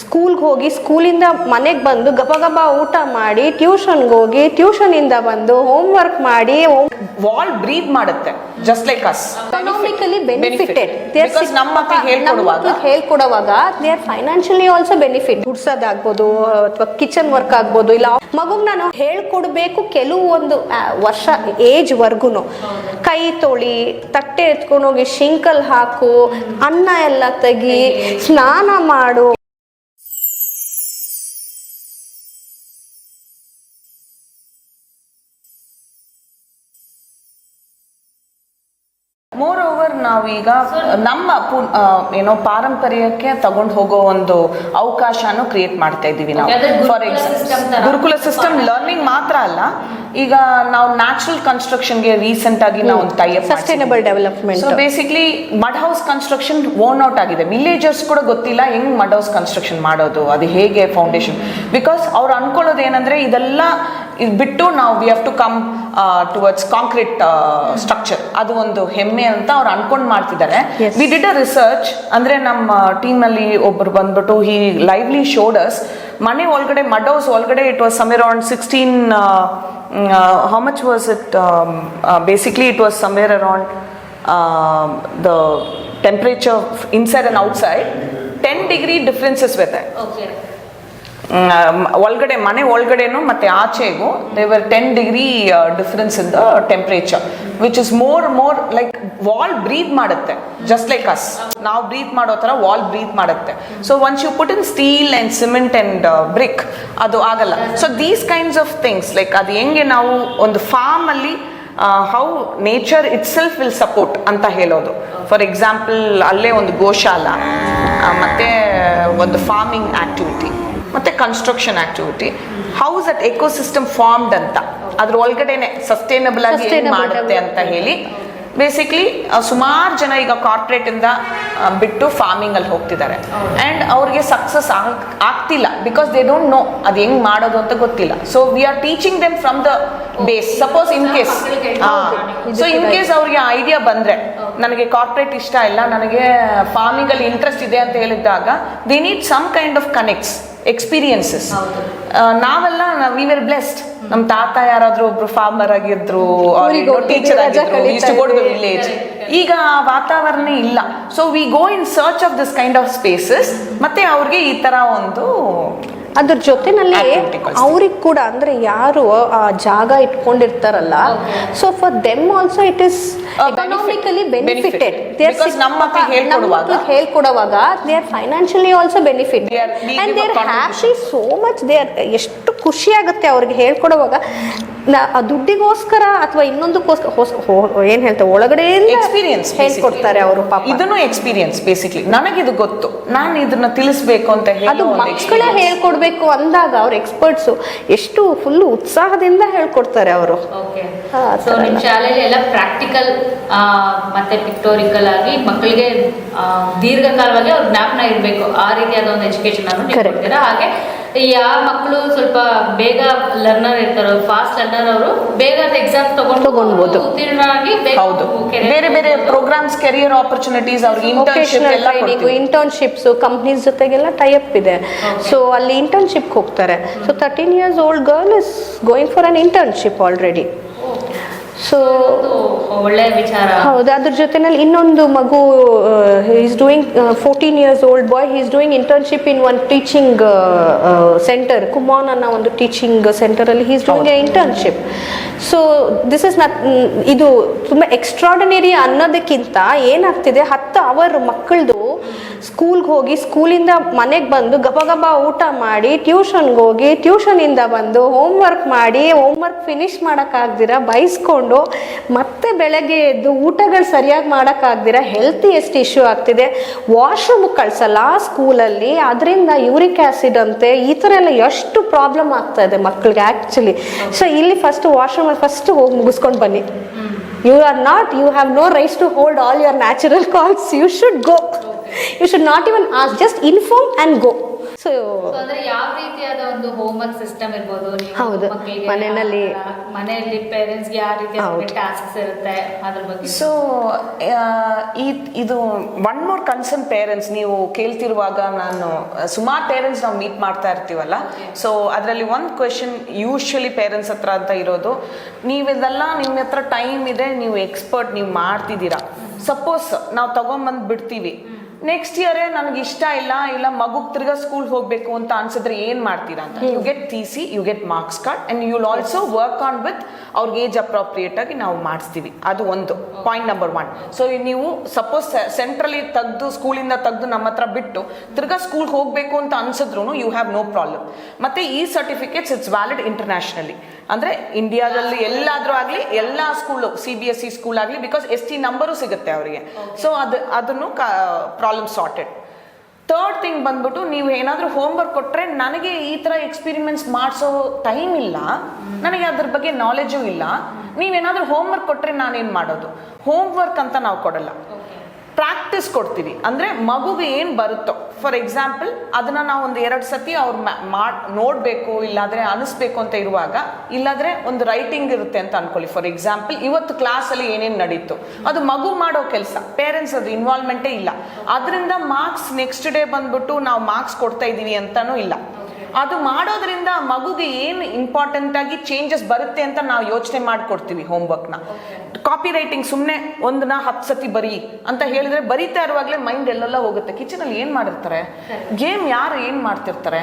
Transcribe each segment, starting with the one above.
ಸ್ಕೂಲ್ಗೆ ಹೋಗಿ ಸ್ಕೂಲಿಂದ ಮನೆಗೆ ಬಂದು ಗಬ ಗಬ ಊಟ ಮಾಡಿ ಟ್ಯೂಷನ್ಗೆ ಹೋಗಿ ಟ್ಯೂಷನಿಂದ ಬಂದು ಹೋಮ್ ವರ್ಕ್ ಮಾಡಿ ವಾಲ್ ಬ್ರೀತ್ ಮಾಡುತ್ತೆ just like us economically benefited ನಮ್ಮ ಮಕ್ಕಳಿಗೆ ಹೇಳ್ಕೊಡುವಾಗ. ಹೇಳ್ಕೊಡುವಾಗ they are financially also benefit ಗುಡ್ಸೋದಾಗ್ಬೋದು ಅಥವಾ ಕಿಚನ್ ವರ್ಕ್ ಆಗ್ಬೋದು ಇಲ್ಲ ಮಗುಗೆ ನಾನು ಹೇಳ್ಕೊಡ್ಬೇಕು ಕೆಲವು ಒಂದು ವರ್ಷ ಏಜ್ ವರ್ಗುನು. ಕೈ ತೊಳಿ ತಟ್ಟೆ ಎತ್ಕೊಂಡು ಹೋಗಿ ಶಿಂಕಲ್ ಹಾಕು ಅನ್ನ ಎಲ್ಲ ತೆಗಿ ಸ್ನಾನ ಮಾಡು. ನಾವೀಗ ನಮ್ಮ ಪು- ಏನೋ ಪಾರಂಪರ್ಯಕ್ಕೆ ತಗೊಂಡು ಹೋಗೋ ಒಂದು ಅವಕಾಶನೂ ಕ್ರಿಯೇಟ್ ಮಾಡ್ತಾ ಇದ್ದೀವಿ ನಾವು. For example gurukula system learning ಮಾತ್ರ ಅಲ್ಲ. ಈಗ ನಾವು ನ್ಯಾಚುರಲ್ ಕನ್ಸ್ಟ್ರಕ್ಷನ್ಗೆ ರೀಸೆಂಟ್ ಆಗಿ ನಾವು ಒಂದು sustainable development so basically mud house construction own out ಆಗಿದೆ. ವಿಲೇಜರ್ಸ್ ಕೂಡ ಗೊತ್ತಿಲ್ಲ ಹೆಂಗ್ ಮಡ್ ಹೌಸ್ ಕನ್ಸ್ಟ್ರಕ್ಷನ್ ಮಾಡೋದು ಅದು ಹೇಗೆ ಫೌಂಡೇಶನ್ ಬಿಕಾಸ್ ಅವ್ರು ಅನ್ಕೊಳ್ಳೋದು ಏನಂದ್ರೆ ಇದೆಲ್ಲ ಇದು ಬಿಟ್ಟು ನಾವು we have to come towards concrete structure ಅದು ಒಂದು ಹೆಮ್ಮೆ ಅಂತ ಅವ್ರು ಅನ್ಕೊಂಡ್ ಮಾಡ್ತಿದ್ದಾರೆ. ವಿ ಡಿಡ್ ಅ ರಿಸರ್ಚ್ ಅಂದ್ರೆ ನಮ್ಮ ಟೀಮ್ ಅಲ್ಲಿ ಒಬ್ರು ಬಂದ್ಬಿಟ್ಟು ಹಿ ಲೈವ್ಲಿ ಶೋಡಸ್ ಮನೆ ಒಳಗಡೆ ಮಡ್ ಹೌಸ್ ಒಳಗಡೆ it was some around sixteen how much was it basically it was somewhere around the temperature inside and outside ten degree differences with ಒಳಗಡೆ, ಮನೆ ಒಳಗಡೆನೂ ಮತ್ತೆ ಆಚೆಗೂ they were ten degree difference in the temperature which is more more like wall breathe ಮಾಡುತ್ತೆ just like us ನಾವು breathe ಮಾಡೋ ಥರ wall breathe ಮಾಡುತ್ತೆ. So once you put in steel and cement and brick ಅದು ಆಗಲ್ಲ. So these kinds of things like ಅದು ಹೆಂಗೆ ನಾವು ಒಂದು ಫಾರ್ಮ್ ಅಲ್ಲಿ how nature itself will support ಅಂತ ಹೇಳೋದು. ಫಾರ್ ಎಕ್ಸಾಂಪಲ್ ಅಲ್ಲೇ ಒಂದು ಗೋಶಾಲ ಮತ್ತೆ ಒಂದು ಫಾರ್ಮಿಂಗ್ ಆಕ್ಟಿವಿಟಿ ಮತ್ತೆ construction activity house at ecosystem formed ಅಂತ. ಅದ್ರ ಒಳಗಡೆನೆ ಸಸ್ಟೈನಬಲ್ ಆಗಿ ಏನ್ ಮಾಡುತ್ತೆ ಅಂತ ಹೇಳಿ. ಬೇಸಿಕ್ಲಿ ಸುಮಾರು ಜನ ಈಗ ಕಾರ್ಪೊರೇಟ್ ಇಂದ ಬಿಟ್ಟು ಫಾರ್ಮಿಂಗ್ ಅಲ್ಲಿ ಹೋಗ್ತಿದ್ದಾರೆ. ಅಂಡ್ ಅವ್ರಿಗೆ ಸಕ್ಸಸ್ ಆಗ್ತಿಲ್ಲ ಬಿಕಾಸ್ ದೇ ಡೋಂಟ್ ನೋ ಅದು ಹೆಂಗ್ ಮಾಡೋದು ಅಂತ ಗೊತ್ತಿಲ್ಲ. So we are teaching them from the base suppose in case so in case ಅವ್ರಿಗೆ ಐಡಿಯಾ ಬಂದ್ರೆ ನನಗೆ ಕಾರ್ಪೊರೇಟ್ ಇಷ್ಟ ಇಲ್ಲ ನನಗೆ ಫಾರ್ಮಿಂಗ್ ಅಲ್ಲಿ ಇಂಟ್ರೆಸ್ಟ್ ಇದೆ ಅಂತ ಹೇಳಿದಾಗ they need some kind of connects experiences. ನಾವೆಲ್ಲ ವಿ ವೆರ್ ಬ್ಲೆಸ್ಡ್ ನಮ್ಮ ತಾತ ಯಾರಾದ್ರೂ ಒಬ್ರು ಫಾರ್ಮರ್ ಆಗಿದ್ರು ಟೀಚರ್ ಆಗಿದ್ರು ವಿಲೇಜ್ ಈಗ ವಾತಾವರಣ ಇಲ್ಲ. So we go in search of this kind of spaces ಮತ್ತೆ ಅವ್ರಿಗೆ ಈ ತರ ಒಂದು ಅದ್ರ ಜೊತೆನಲ್ಲಿ ಅವ್ರಿಗ್ ಕೂಡ ಅಂದ್ರೆ ಯಾರು ಆ ಜಾಗ ಇಟ್ಕೊಂಡಿರ್ತಾರಲ್ಲ so for them also it is. Economically. Benefited ಹೇಳ್ಕೊಡುವಾಗ- they are financially also benefit and they are happy so much they are ಎಷ್ಟು ಖುಷಿ ಆಗುತ್ತೆ ಅವ್ರಿಗೆ ಹೇಳ್ಕೊಡುವಾಗ. ಆ ದುಡ್ಡಿಗೋಸ್ಕರ ಅಥವಾ ಇನ್ನೊಂದಕ್ಕೋಸ್ಕರ ಏನ್ ಹೇಳ್ತಾರೆ ಒಳಗಡೆ ಎಕ್ಸ್ಪೀರಿಯನ್ಸ್ ಹೇಳ್ಕೊಡ್ತಾರೆ ಅವರು ಪಾಪ. ಇದನ್ನು ಎಕ್ಸ್ಪೀರಿಯನ್ಸ್ ಬೇಸಿಕ್ಲಿ ನನಗಿದು ಗೊತ್ತು. ನಾನು ಇದನ್ನ ತಿಳಿಸ್ಬೇಕು ಅಂತ ಹೇಳಿ ಅದು ಮಕ್ಕಳೇ. ಹೇಳ್ಕೊಡ್ಬೇಕು ಅಂದಾಗ ಅವ್ರ ಎಕ್ಸ್ಪರ್ಟ್ಸು ಎಷ್ಟು ಫುಲ್ ಉತ್ಸಾಹದಿಂದ ಹೇಳ್ಕೊಡ್ತಾರೆ ಅವರು. ಓಕೆ ಹಾ, ಆ ಸೊ ನಿಮ್ಮ. ಶಾಲೆಯಲ್ಲಿ ಎಲ್ಲ ಪ್ರಾಕ್ಟಿಕಲ್ ಮತ್ತೆ ಪಿಕ್ಟೋರಿಕಲ್ ಆಗಿ ಮಕ್ಕಳಿಗೆ ದೀರ್ಘಕಾಲವಾಗಿ ಅವ್ರ ಜ್ಞಾಪನ ಇರಬೇಕು ಆ ರೀತಿಯಾದ ಒಂದು ಎಜುಕೇಶನ್ ಅನ್ನು ಹಾಗೆ ಯಾವ ಮಕ್ಕಳು ಸ್ವಲ್ಪ ಬೇಗ ಲರ್ನರ್ ಇರ್ತಾರೋ ಫಾಸ್ಟ್ ಲರ್ನರ್ ಅವರು ಬೇಗ ಎಕ್ಸಾಮ್ ತಗೊಂಡು ತಗೊಂಡ್ಬೋದು. ಉತ್ತೀರ್ಣರಾಗಿ ಹೌದು. ಬೇರೆ ಬೇರೆ ಪ್ರೋಗ್ರಾಮ್ಸ್ ಕೆರಿಯರ್ ಆಪರ್ಚುನಿಟೀಸ್ ಅವ್ರಿಗೆ ಇಂಟರ್ನ್ಶಿಪ್ ಎಲ್ಲ ಕೊಡ್ತೀವಿ. ಇಂಟರ್ನ್ಶಿಪ್ಸ್ ಕಂಪ್ನೀಸ್ ಜೊತೆಗೆಲ್ಲ ಟೈ ಅಪ್ ಇದೆ. ಸೊ ಅಲ್ಲಿ ಇಂಟರ್ನ್ಶಿಪ್ ಹೋಗ್ತಾರೆ. So thirteen years old girl is going for an internship already so ಒಳ್ಳೆ ವಿಚಾರ. ಹೌದು ಅದ್ರ ಜೊತೆನಲ್ಲಿ ಇನ್ನೊಂದು ಮಗು is doing fourteen years old boy is doing internship in one teaching centre Kumon ಅನ್ನೋ ಒಂದು teaching ಸೆಂಟರಲ್ಲಿ is doing a internship so this is not ಇದು ತುಂಬ ಎಕ್ಸ್ಟ್ರಾರ್ಡಿನರಿ ಅನ್ನೋದಕ್ಕಿಂತ ಏನಾಗ್ತಿದೆ ಹತ್ತು ಅವರ್ ಮಕ್ಕಳದು ಸ್ಕೂಲ್ಗೆ ಹೋಗಿ ಸ್ಕೂಲಿಂದ ಮನೆಗೆ ಬಂದು ಗಬ ಗಬ ಊಟ ಮಾಡಿ ಟ್ಯೂಷನ್ಗೆ ಹೋಗಿ ಟ್ಯೂಷನಿಂದ ಬಂದು ಹೋಮ್ ವರ್ಕ್ ಮಾಡಿ ಹೋಮ್ ವರ್ಕ್ ಫಿನಿಶ್ ಮಾಡೋಕ್ಕಾಗ್ದಿರ ಬೈಸ್ಕೊಂಡು ಮತ್ತೆ ಬೆಳಗ್ಗೆ ಎದ್ದು ಊಟಗಳು ಸರಿಯಾಗಿ ಮಾಡೋಕ್ಕಾಗ್ದಿರ ಹೆಲ್ತ್ ಎಷ್ಟು ಇಶ್ಯೂ ಆಗ್ತಿದೆ? ವಾಶ್ರೂಮ್ ಕಳಿಸಲ್ಲ ಸ್ಕೂಲಲ್ಲಿ ಅದರಿಂದ ಯೂರಿಕ್ ಆ್ಯಸಿಡ್ ಅಂತೆ ಈ ಥರ ಎಲ್ಲ ಎಷ್ಟು ಪ್ರಾಬ್ಲಮ್ ಆಗ್ತಾ ಇದೆ ಮಕ್ಕಳಿಗೆ ಆ್ಯಕ್ಚುಲಿ ಸೊ ಇಲ್ಲಿ ಫಸ್ಟ್ ವಾಶ್ರೂಮಲ್ಲಿ ಫಸ್ಟ್ ಹೋಗಿ ಮುಗಿಸ್ಕೊಂಡು ಬನ್ನಿ. You are not you have no rights to hold all your natural calls you should go you should not even ask just inform and go so So, ಅಂದ್ರೆ ಯಾವ ರೀತಿಯಾದ ಒಂದು homework system ಇರ್ಬೋದು? ನೀವು ಹೌದು. ಮನೆಯಲ್ಲಿ- ಮನೆಯಲ್ಲಿ ಪೇರೆಂಟ್ಸ್ಗೆ ಯಾವ ರೀತಿ. ಟಾಸ್ಕ್ಸ್ ಇರುತ್ತೆ ಅದ್ರ ಬಗ್ಗೆ. ಸೊ ಈ ಇದು ಒನ್ ಮೋರ್ ಕನ್ಸರ್ನ್ ಪೇರೆಂಟ್ಸ್ ನೀವು ಕೇಳ್ತಿರುವಾಗ ನಾನು ಸುಮಾರು ಪೇರೆಂಟ್ಸ್ ನಾವು ಮೀಟ್ ಮಾಡ್ತಾ ಇರ್ತೀವಲ್ಲ? ಸೊ ಅದರಲ್ಲಿ ಒಂದು ಕ್ವೆಶನ್ ಯೂಶ್ವಲಿ ಪೇರೆಂಟ್ಸ್ ಹತ್ರ ಅಂತ ಇರೋದು. ನೀವಿದೆಲ್ಲ ನಿಮ್ಮ ಹತ್ರ ಟೈಮ್ ಇದೆ ನೀವು ಎಕ್ಸ್ಪರ್ಟ್ ನೀವು ಮಾಡ್ತಿದ್ದೀರಾ? ಸಪೋಸ್ ನಾವು ತಗೊಂಬಂದು ಬಿಡ್ತೀವಿ. ನೆಕ್ಸ್ಟ್ ಇಯರೇ ನನಗೆ ಇಷ್ಟ ಇಲ್ಲ ಇಲ್ಲ ಮಗು ತಿರ್ಗಾ ಸ್ಕೂಲ್ ಹೋಗ್ಬೇಕು ಅಂತ ಅನ್ಸಿದ್ರೆ ಏನ್ ಮಾಡ್ತೀರಾ ಅಂತ. You get T C you get marks card and you also work on with ಅವ್ರಿಗೆ ಏಜ್ ಅಪ್ರೋಪ್ರಿಯೇಟ್ ಆಗಿ ನಾವು ಮಾಡಿಸ್ತೀವಿ. ಅದು ಒಂದು ಪಾಯಿಂಟ್ ನಂಬರ್ ಒನ್ ಸೊ ನೀವು ಸಪೋಸ್ ಸೆಂಟ್ರಲಿ ತೆಗ್ದು ಸ್ಕೂಲಿಂದ ತೆಗ್ದು ನಮ್ಮ ಹತ್ರ ಬಿಟ್ಟು ತಿರ್ಗಾ ಸ್ಕೂಲ್ ಹೋಗ್ಬೇಕು ಅಂತ ಅನ್ಸಿದ್ರು ಯು ಹ್ಯಾವ್ ನೋ ಪ್ರಾಬ್ಲಮ್ ಮತ್ತೆ ಈ ಸರ್ಟಿಫಿಕೇಟ್ಸ್ ಇಟ್ಸ್ ವ್ಯಾಲಿಡ್ ಇಂಟರ್ನ್ಯಾಷನಲಿ ಅಂದ್ರೆ ಇಂಡಿಯಾದಲ್ಲಿ ಎಲ್ಲಾದ್ರೂ ಆಗಲಿ, ಎಲ್ಲ school C B S C school ಆಗಲಿ ಬಿಕಾಸ್ ಎಸ್ ಟಿ ನಂಬರು ಸಿಗುತ್ತೆ ಅವರಿಗೆ. ಸೊ ಅದು, ಅದನ್ನು ಪ್ರಾಬ್ಲಮ್ ಸಾರ್ಟೆಡ್ ಥರ್ಡ್ ಥಿಂಗ್ ಬಂದ್ಬಿಟ್ಟು ನೀವು ಏನಾದರೂ ಹೋಮ್ವರ್ಕ್ ಕೊಟ್ಟರೆ ನನಗೆ ಈ ಥರ ಎಕ್ಸ್ಪೀರಿಮೆಂಟ್ಸ್ ಮಾಡಿಸೋ ಟೈಮ್ ಇಲ್ಲ. ನನಗೆ ಅದ್ರ ಬಗ್ಗೆ ನಾಲೆಜು ಇಲ್ಲ. ನೀವೇನಾದರೂ ಹೋಮ್ವರ್ಕ್ ಕೊಟ್ಟರೆ ನಾನೇನು ಮಾಡೋದು? ಹೋಮ್ವರ್ಕ್ ಅಂತ ನಾವು ಕೊಡಲ್ಲ. ಪ್ರಾಕ್ಟೀಸ್ ಕೊಡ್ತೀವಿ. ಅಂದರೆ ಮಗುಗೆ ಏನು ಬರುತ್ತೋ. ಫಾರ್ ಎಕ್ಸಾಂಪಲ್ ಅದನ್ನು ನಾವು ಒಂದು ಎರಡು ಸತಿ ಅವ್ರು ಮಾಡಿ ನೋಡಬೇಕು, ಇಲ್ಲಾದರೆ ಅನಿಸ್ಬೇಕು ಅಂತ ಇರುವಾಗ, ಇಲ್ಲಾದರೆ ಒಂದು ರೈಟಿಂಗ್ ಇರುತ್ತೆ ಅಂತ ಅನ್ಕೊಳ್ಳಿ. ಫಾರ್ ಎಕ್ಸಾಂಪಲ್ ಇವತ್ತು ಕ್ಲಾಸಲ್ಲಿ ಏನೇನು ನಡೀತು. ಅದು ಮಗು ಮಾಡೋ ಕೆಲಸ. ಪೇರೆಂಟ್ಸ್ ಅದು ಇನ್ವಾಲ್ವ್ಮೆಂಟೇ ಇಲ್ಲ. ಅದರಿಂದ ಮಾರ್ಕ್ಸ್ ನೆಕ್ಸ್ಟ್ ಡೇ ಬಂದ್ಬಿಟ್ಟು ನಾವು ಮಾರ್ಕ್ಸ್ ಕೊಡ್ತಾ ಇದ್ದೀವಿ ಅಂತಲೂ ಇಲ್ಲ. ಅದು ಮಾಡೋದ್ರಿಂದ ಮಗುಗೆ ಏನು ಇಂಪಾರ್ಟೆಂಟ್ ಆಗಿ ಚೇಂಜಸ್ ಬರುತ್ತೆ ಅಂತ ನಾವು ಯೋಚನೆ ಮಾಡಿಕೊಡ್ತೀವಿ ಹೋಮ್ವರ್ಕ್ನ ಕಾಪಿ ರೈಟಿಂಗ್ ಸುಮ್ಮನೆ ಒಂದನ್ನ ಹತ್ತು ಸತಿ ಬರಿ ಅಂತ ಹೇಳಿದ್ರೆ ಬರೀತಾ ಇರುವಾಗಲೇ ಮೈಂಡ್ ಎಲ್ಲೆಲ್ಲ ಹೋಗುತ್ತೆ. ಕಿಚನ್ ಅಲ್ಲಿ ಏನ್ ಮಾಡಿರ್ತಾರೆ? ಗೇಮ್ ಯಾರು ಏನ್ ಮಾಡ್ತಿರ್ತಾರೆ?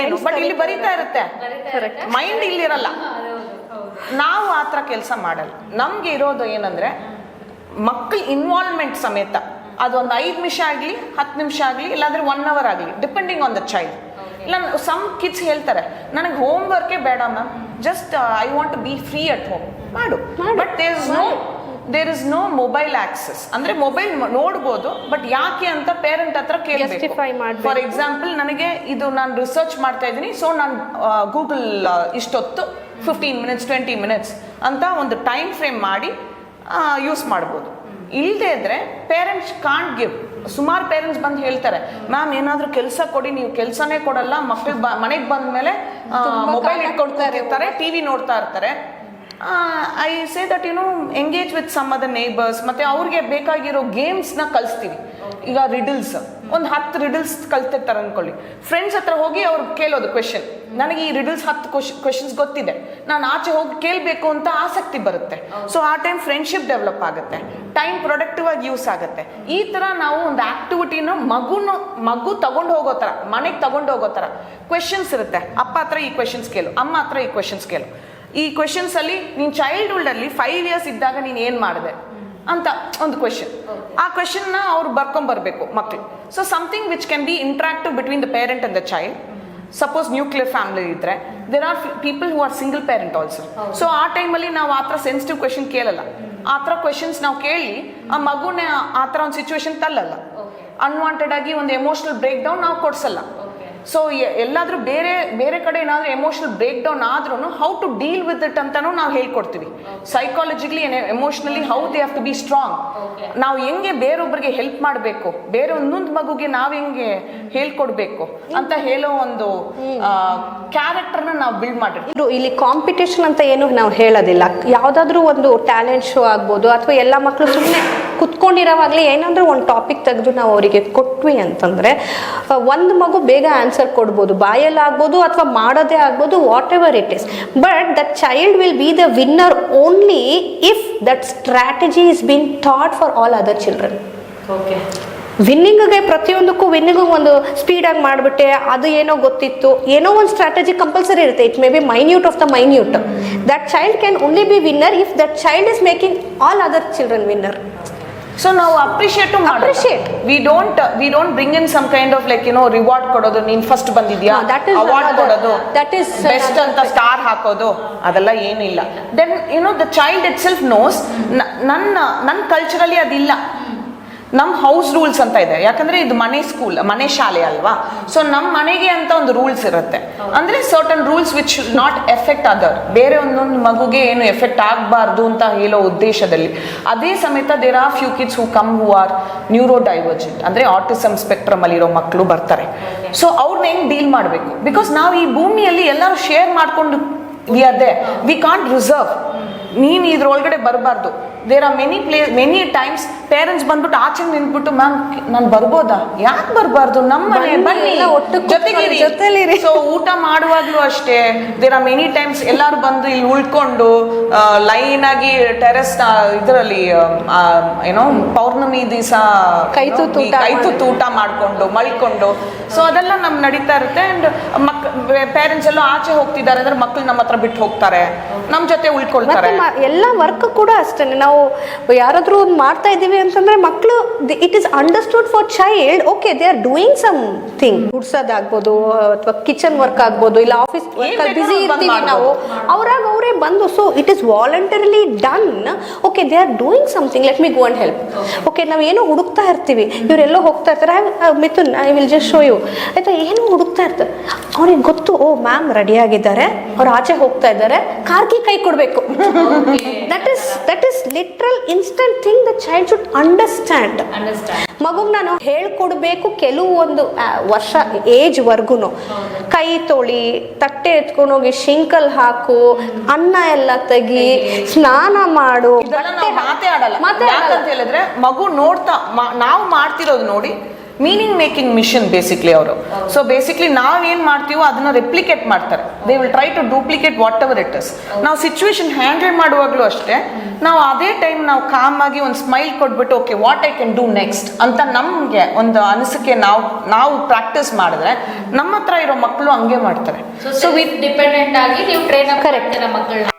ಏನೋ ಬಟ್ ಇಲ್ಲಿ ಬರಿತಾ ಇರುತ್ತೆ. ಮೈಂಡ್ ಇಲ್ಲಿರಲ್ಲ ನಾವು ಆ ಥರ ಕೆಲಸ ಮಾಡಲ್ಲ. ನಮ್ಗೆ ಇರೋದು ಏನಂದ್ರೆ ಮಕ್ಕಳ ಇನ್ವಾಲ್ವ್ಮೆಂಟ್ ಸಮೇತ. ಅದೊಂದು ಐದು ನಿಮಿಷ ಆಗಲಿ ಹತ್ತು ನಿಮಿಷ ಆಗಲಿ ಇಲ್ಲಾಂದ್ರೆ ಒನ್ ಅವರ್ ಆಗಲಿ ಡಿಪೆಂಡಿಂಗ್ ಆನ್ ದ ಚೈಲ್ಡ್ ಇಲ್ಲ ಸಮ್ ಕಿಡ್ಸ್ ಹೇಳ್ತಾರೆ ನನಗೆ ಹೋಮ್ ವರ್ಕೇ ಬೇಡ ma'am just I want to be free at home ಮಾಡು. But there is no there is no mobile access ಅಂದ್ರೆ ಮೊಬೈಲ್ ನೋಡ್ಬೋದು ಬಟ್ ಯಾಕೆ ಅಂತ ಪೇರೆಂಟ್ ಹತ್ರ ಕೇಳಬೇಕು. ಫಾರ್ ಎಕ್ಸಾಂಪಲ್ ನನಗೆ ಇದು ನಾನು ರಿಸರ್ಚ್ ಮಾಡ್ತಾ ಇದ್ದೀನಿ. ಸೊ ನಾನು ಗೂಗಲ್ ಇಷ್ಟೊತ್ತು ಫಿಫ್ಟೀನ್ ಮಿನಿಟ್ಸ್ ಟ್ವೆಂಟಿ ಮಿನಿಟ್ಸ್ ಅಂತ ಒಂದು ಟೈಮ್ ಫ್ರೇಮ್ ಮಾಡಿ ಯೂಸ್ ಮಾಡ್ಬೋದು. ಇಲ್ಲದೆ ಇದ್ರೆ ಪೇರೆಂಟ್ಸ್ ಕಾಂಟ್ ಗಿವ್ ಸುಮಾರು ಪೇರೆಂಟ್ಸ್ ಬಂದು ಹೇಳ್ತಾರೆ ಮ್ಯಾಮ್ ಏನಾದ್ರೂ ಕೆಲಸ ಕೊಡಿ ನೀವು ಕೆಲಸನೇ ಕೊಡಲ್ಲ ಮಕ್ಕಳು ಬ ಮನೆಗೆ ಬಂದ ಮೇಲೆ ಮೊಬೈಲ್ ಇಟ್ಕೊಂಡು ಇರ್ತಾರೆ ಟಿ ವಿ ನೋಡ್ತಾ ಇರ್ತಾರೆ. I say that you know engage with some other neighbours ಮತ್ತೆ ಅವ್ರಿಗೆ ಬೇಕಾಗಿರೋ ಗೇಮ್ಸ್ನ ಕಲಿಸ್ತೀವಿ. ಈಗ ರಿಡಲ್ಸ್ ಒಂದು ಹತ್ತು ರಿಡಲ್ಸ್ ಕಲ್ತಿರ್ತಾರೆ ಅನ್ಕೊಳ್ಳಿ. ಫ್ರೆಂಡ್ಸ್ ಹತ್ರ ಹೋಗಿ ಅವ್ರು ಕೇಳೋದು ಕ್ವೆಶನ್ ನನಗೆ ಈ ರಿಡಲ್ಸ್ ಹತ್ತು ಕ್ವೆಶನ್ಸ್ ಗೊತ್ತಿದೆ. ನಾನು ಆಚೆ ಹೋಗಿ ಕೇಳಬೇಕು ಅಂತ ಆಸಕ್ತಿ ಬರುತ್ತೆ. ಸೊ ಆ ಟೈಮ್ ಫ್ರೆಂಡ್ಶಿಪ್ ಡೆವಲಪ್ ಆಗುತ್ತೆ. ಟೈಮ್ ಪ್ರೊಡಕ್ಟಿವ್ ಆಗಿ ಯೂಸ್ ಆಗುತ್ತೆ. ಈ ತರ ನಾವು ಒಂದು ಆಕ್ಟಿವಿಟಿನ ಮಗುನು ಮಗು ತಗೊಂಡು ಹೋಗೋ ಥರ ಮನೆಗೆ ತಗೊಂಡು ಹೋಗೋ ಥರ ಕ್ವೆಶನ್ಸ್ ಇರುತ್ತೆ. ಅಪ್ಪ ಹತ್ರ ಈ ಕ್ವೆಶನ್ಸ್ ಕೇಳು ಅಮ್ಮ ಹತ್ರ ಈ ಕ್ವೆಶನ್ಸ್ ಕೇಳು. ಈ ಕ್ವೆಶನ್ಸ್ ಅಲ್ಲಿ ನೀನ್ ಚೈಲ್ಡ್ಹುಡ್ ಅಲ್ಲಿ ಫೈವ್ ಇಯರ್ಸ್ ಇದ್ದಾಗ ನೀನ್ ಏನ್ ಮಾಡಿದೆ? ಅಂತ ಒಂದು ಕ್ವೆಶನ್ ಆ ಕ್ವೆಶನ್ನ ಅವ್ರು ಬರ್ಕೊಂಬರ್ಬೇಕು ಮಕ್ಕಳು so something which can be interactive between the parent and the child suppose nuclear family ಇದ್ರೆ there are people who are single parent also so ಆ ಟೈಮಲ್ಲಿ ನಾವು ಆ ಥರ ಸೆನ್ಸಿಟಿವ್ ಕ್ವೆಶನ್ ಕೇಳಲ್ಲ. ಆ ಥರ ಕ್ವೆಶನ್ಸ್ ನಾವು ಕೇಳಿ ಆ ಮಗುನ ಆ ಥರ ಒಂದು ಸಿಚುವೇಶನ್ ತಲ್ಲಲ್ಲ. ಅನ್ವಾಂಟೆಡ್ ಆಗಿ ಒಂದು ಎಮೋಷನಲ್ ಬ್ರೇಕ್ ಡೌನ್ ನಾವು ಕೊಡ್ಸಲ್ಲ. ಸೊ ಎಲ್ಲಾದರೂ ಬೇರೆ ಬೇರೆ ಕಡೆ ಏನಾದ್ರೂ ಎಮೋಷನಲ್ ಬ್ರೇಕ್ ಡೌನ್ ಆದ್ರೂ how to deal with it ಅಂತಾನು ನಾವು ಹೇಳ್ಕೊಡ್ತೀವಿ. Psychologically emotionally how they have to be strong ನಾವು ಹೆಂಗೆ ಬೇರೊಬ್ಬರಿಗೆ ಹೆಲ್ಪ್ ಮಾಡಬೇಕು? ಬೇರೆ ಒಂದೊಂದು ಮಗುಗೆ ನಾವು ಹೆಂಗೆ ಹೇಳ್ಕೊಡ್ಬೇಕು ಅಂತ ಹೇಳೋ ಒಂದು ಕ್ಯಾರೆಕ್ಟರ್ನ ನಾವು ಬಿಲ್ಡ್ ಮಾಡಿರ್ತೀವಿ. ಇದು ಇಲ್ಲಿ ಕಾಂಪಿಟೇಷನ್ ಅಂತ ಏನು ನಾವು ಹೇಳೋದಿಲ್ಲ. ಯಾವುದಾದ್ರೂ ಒಂದು ಟ್ಯಾಲೆಂಟ್ ಶೋ ಆಗ್ಬೋದು ಅಥವಾ ಎಲ್ಲ ಮಕ್ಕಳು ಸುಮ್ಮನೆ ಕುತ್ಕೊಂಡಿರೋವಾಗಲೇ ಏನಂದ್ರೆ ಒಂದು ಟಾಪಿಕ್ ತೆಗೆದು ನಾವು ಅವರಿಗೆ ಕೊಟ್ವಿ ಅಂತಂದರೆ ಒಂದು ಮಗು ಬೇಗ ಆನ್ಸರ್ ಕೊಡ್ಬೋದು. ಬಾಯಲ್ಲಿ ಆಗ್ಬೋದು ಅಥವಾ ಮಾಡೋದೇ ಆಗ್ಬೋದು whatever it is but that child will be the winner only if that strategy is been thought for all other children okay ವಿನ್ನಿಂಗ್ಗೆ ಪ್ರತಿಯೊಂದಕ್ಕೂ ವಿನ್ನಿಂಗ್ ಒಂದು ಸ್ಪೀಡಾಗಿ ಮಾಡಿಬಿಟ್ಟೆ ಅದು ಏನೋ ಗೊತ್ತಿತ್ತು. ಏನೋ ಒಂದು ಸ್ಟ್ರಾಟಜಿ ಕಂಪಲ್ಸರಿ ಇರುತ್ತೆ. It may be minute of the minute that child can only be winner if that child is making all other children winner so ನಾವು appreciate Appreciate. We don't we don't bring in some kind of like ಏನೋ reward ಕೊಡೋದು. ನೀನ್ first ಬಂದಿದ್ಯಾ? Award ಕೊಡೋದು. That is best ಅಂತ star ಹಾಕೋದು. ಅದೆಲ್ಲ ಏನಿಲ್ಲ. Then you know the child itself knows ನನ್ನ ನನ್ನ ಕಲ್ಚರಲ್ಲಿ ಅದಿಲ್ಲ. ನಮ್ಮ ಹೌಸ್ ರೂಲ್ಸ್ ಅಂತ ಇದೆ. ಯಾಕಂದ್ರೆ ಇದು ಮನೆ ಸ್ಕೂಲ್ ಮನೆ ಶಾಲೆ ಅಲ್ವಾ? ಸೊ ನಮ್ಮ ಮನೆಗೆ ಅಂತ ಒಂದು ರೂಲ್ಸ್ ಇರುತ್ತೆ. ಅಂದ್ರೆ certain rules which not effect other ಬೇರೆ ಒಂದೊಂದು ಮಗುಗೆ ಏನು ಎಫೆಕ್ಟ್ ಆಗಬಾರ್ದು ಅಂತ ಹೇಳೋ ಉದ್ದೇಶದಲ್ಲಿ. ಅದೇ ಸಮೇತ there are few kids who come who are neurodivergent ಅಂದ್ರೆ ಆಟಿಸಮ್ ಸ್ಪೆಕ್ಟ್ರಮ್ ಅಲ್ಲಿರೋ ಮಕ್ಕಳು ಬರ್ತಾರೆ. ಸೊ ಅವ್ರನ್ನ ಹೆಂಗ್ ಡೀಲ್ ಮಾಡಬೇಕು? ಬಿಕಾಸ್ ನಾವು ಈ ಭೂಮಿಯಲ್ಲಿ ಎಲ್ಲರೂ ಶೇರ್ ಮಾಡ್ಕೊಂಡು we are we can't reserve ನೀನು ಇದ್ರೊಳಗಡೆ ಬರಬಾರ್ದು. There are many play many times parents ಬಂದ್ಬಿಟ್ಟು ಆಚೆ ನಿಂತ್ಬಿಟ್ಟು ಮ್ಯಾಮ್ ನಾನು ಬರ್ಬೋದಾ? ಯಾಕೆ ಬರಬಾರ್ದು? ನಮ್ಮ ಬನ್ನಿ, ಜೊತೆಗಿರಿ. ಜೊತೆಲಿರಿ. ಸೊ ಊಟ ಮಾಡುವಾಗಲೂ ಅಷ್ಟೇ. ದೇರ್ ಆರ್ ಮೆನಿ ಟೈಮ್ಸ್ ಎಲ್ಲರೂ ಬಂದು ಇಲ್ಲಿ ಉಳ್ಕೊಂಡು ಲೈನ್ ಆಗಿ ಟೆರೆಸ್ ಇದರಲ್ಲಿ ಏನೋ ಪೌರ್ಣಮಿ ದಿವಸ ಕೈತು ತುತ್ತು ಊಟ ಮಾಡಿಕೊಂಡು. ಮಲ್ಕೊಂಡು. ಸೊ ಅದೆಲ್ಲ ನಮ್ ನಡೀತಾ ಇರುತ್ತೆ. ಅಂಡ್ ಮಕ್ ಪೇರೆಂಟ್ಸ್ ಎಲ್ಲ ಆಚೆ ಹೋಗ್ತಿದ್ದಾರೆ ಅಂದ್ರೆ ಮಕ್ಳು ನಮ್ಮ ಹತ್ರ ಬಿಟ್ಟು ಹೋಗ್ತಾರೆ. ನಮ್ ಜೊತೆ ಉಳ್ಕೊಳ್ತಾರೆ. ಎಲ್ಲ ವರ್ಕ್ ಕೂಡ ಅಷ್ಟೇ ನಾವು ಯಾರಾದ್ರೂ ಒಂದು ಮಾಡ್ತಾ ಇದ್ದೀವಿ ಅಂತಂದ್ರೆ ಮಕ್ಕಳು it is understood for child okay they are doing something ಗುಡ್ಸೋದಾಗ್ಬೋದು ಅಥವಾ ಕಿಚನ್ ವರ್ಕ್ ಆಗ್ಬೋದು ಇಲ್ಲ ಆಫೀಸ್ ವರ್ಕ್ ಆಗಿ ಬಿಸಿ ಇರ್ತೀವಿ ನಾವು. ಅವ್ರಾಗ ಅವರೇ ಬಂದು so it is voluntarily done okay they are doing something let me go and help okay ನಾವು ಏನೋ ಹುಡುಕ್ತಾ ಇರ್ತೀವಿ ಇವರೆಲ್ಲೋ ಹೋಗ್ತಾ ಇರ್ತಾರೆ. I uh, Mithun I will just show you ಆಯ್ತಾ ಏನೋ ಹುಡುಕ್ತಾ ಇರ್ತಾರೆ. ಅವ್ರಿಗೆ ಗೊತ್ತು ಓ ಮ್ಯಾಮ್ ರೆಡಿ ಆಗಿದ್ದಾರೆ ಅವ್ರು ಆಚೆ ಹೋಗ್ತಾ ಇದ್ದಾರೆ ಕಾರ್ಗೆ ಕೈ ಕೊಡಬೇಕು. That is that is literal instant thing the child should understand ಮಗುಗ್ ನಾನು ಹೇಳ್ಕೊಡ್ಬೇಕು ಕೆಲವು ಒಂದು ವರ್ಷ ಏಜ್ ವರ್ಗುನು. ಕೈ ತೊಳಿ ತಟ್ಟೆ ಎತ್ಕೊಂಡು ಹೋಗಿ ಶಿಂಕಲ್ ಹಾಕು ಅನ್ನ ಎಲ್ಲ ತೆಗಿ ಸ್ನಾನ ಮಾಡು. ಹೇಳಿದ್ರೆ ಮಗು ನೋಡ್ತಾ ನಾವು ಮಾಡ್ತಿರೋದು ನೋಡಿ ಮೀನಿಂಗ್ ಮೇಕಿಂಗ್ ಮಿಷನ್ ಬೇಸಿಕ್ಲಿ ಅವರು. ಸೊ ಬೇಸಿಕ್ಲಿ ನಾವೇನ್ ಮಾಡ್ತೀವೋ ಅದನ್ನ ರೆಪ್ಲಿಕೇಟ್ ಮಾಡ್ತಾರೆ. They will try to duplicate whatever it is ನಾವು ಸಿಚುವೇಶನ್ ಹ್ಯಾಂಡಲ್ ಮಾಡುವಾಗಲೂ ಅಷ್ಟೇ ನಾವು ಅದೇ ಟೈಮ್ ನಾವು ಕಾಮ್ ಆಗಿ ಒಂದು ಸ್ಮೈಲ್ ಕೊಟ್ಬಿಟ್ಟು okay what I can do next ಅಂತ ನಮ್ಗೆ ಒಂದು ಅನಿಸಿಕೆ ನಾವು ನಾವು ಪ್ರಾಕ್ಟೀಸ್ ಮಾಡಿದ್ರೆ ನಮ್ಮ ಹತ್ರ ಇರೋ ಮಕ್ಕಳು ಹಂಗೆ ಮಾಡ್ತಾರೆ. ಸೊ ಡಿಪೆಂಡೆಂಟ್ ಆಗಿ ನೀವು ಟ್ರೈನ್ ಕರೆಕ್ಟ್. ಮಕ್ಕಳನ್ನ?